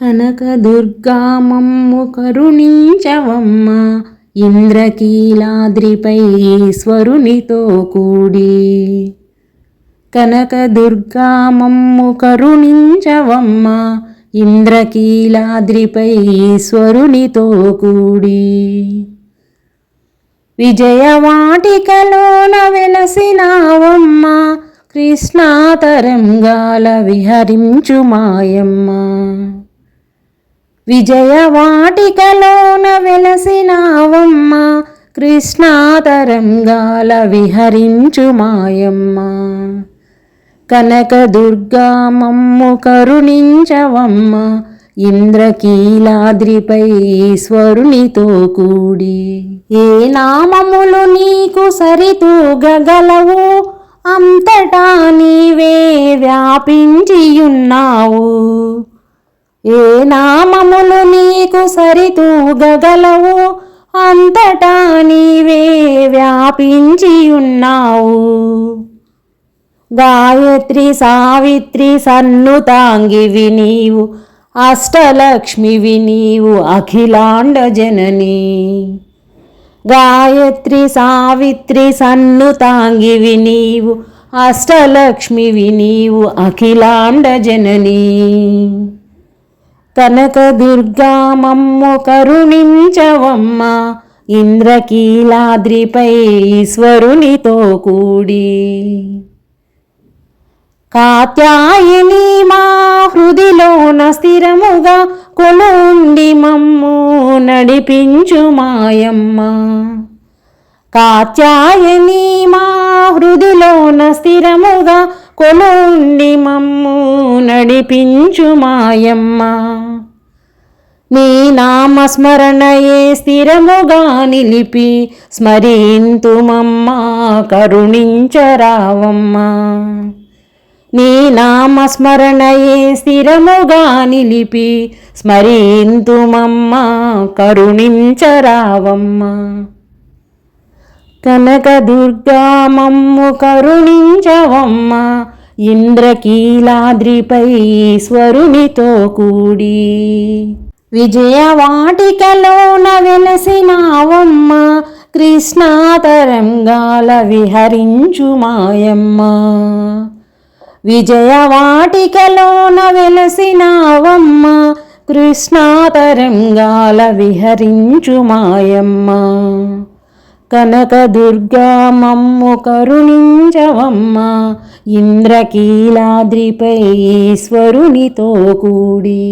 కనకదుర్గామమ్ము కరుణించవమ్మ ఇంద్రకీలాద్రిపై ఈశ్వరునితో కూడి. కనకదుర్గామమ్ము కరుణించవమ్మ ఇంద్రకీలాద్రిపై ఈశ్వరునితో కూడి. విజయవాటికలోన వెలసినావమ్మ కృష్ణాతరంగాల విహరించు మాయమ్మ. విజయవాటికలోన వెలసినావమ్మ కృష్ణాతరంగాల విహరించు మాయమ్మ. కనకదుర్గామమ్ము కరుణించవమ్మ ఇంద్రకీలాద్రిపై ఈశ్వరునితో కూడి. ఏ నామములు నీకు సరితూగగలవు అంతటా నీవే వ్యాపించియున్నావు. ఏ నామములు నీకు సరితూగగలవు? అంతటా నీవే వ్యాపించియున్నావు గాయత్రి సావిత్రి సన్నుతాంగివి నీవు. అష్టలక్ష్మివి నీవు అఖిలాండ జననీ. గాయత్రి సావిత్రి సన్నుతాంగివి నీవు. అష్టలక్ష్మివి నీవు అఖిలాండ జననీ. కనకదుర్గామమ్ము కరుణించవమ్మ ఇంద్రకీలాద్రిపై ఈశ్వరునితో కూడి. కాత్యాయని మా హృదిలోన స్థిరముగా కొలుండి మమ్ము నడిపించు మాయమ్మ. కాత్యాయని మా హృదిలోన స్థిరముగా కొలుండి మమ్ము నడిపించు మాయమ్మ. నీ నామస్మరణయే స్థిరముగా నిలిపి స్మరింతుమమ్మా కరుణించరావమ్మా. నీ నామస్మరణయే స్థిరముగా నిలిపి స్మరింతుమమ్మా కరుణించరావమ్మా. కనకదుర్గామమ్ము కరుణించవమ్మ ఇంద్రకీలాద్రిపై ఈశ్వరునితో కూడి. విజయవాటికలోన వెలసినావమ్మ కృష్ణాతరంగాల విహరించు మాయమ్మ. విజయవాటికలోన వెలసినావమ్మ కృష్ణాతరంగాల విహరించు మాయమ్మ. కనకదుర్గామమ్ము కరుణించవమ్మ. ఇంద్రకీలాద్రిపై ఈశ్వరునితో కూడి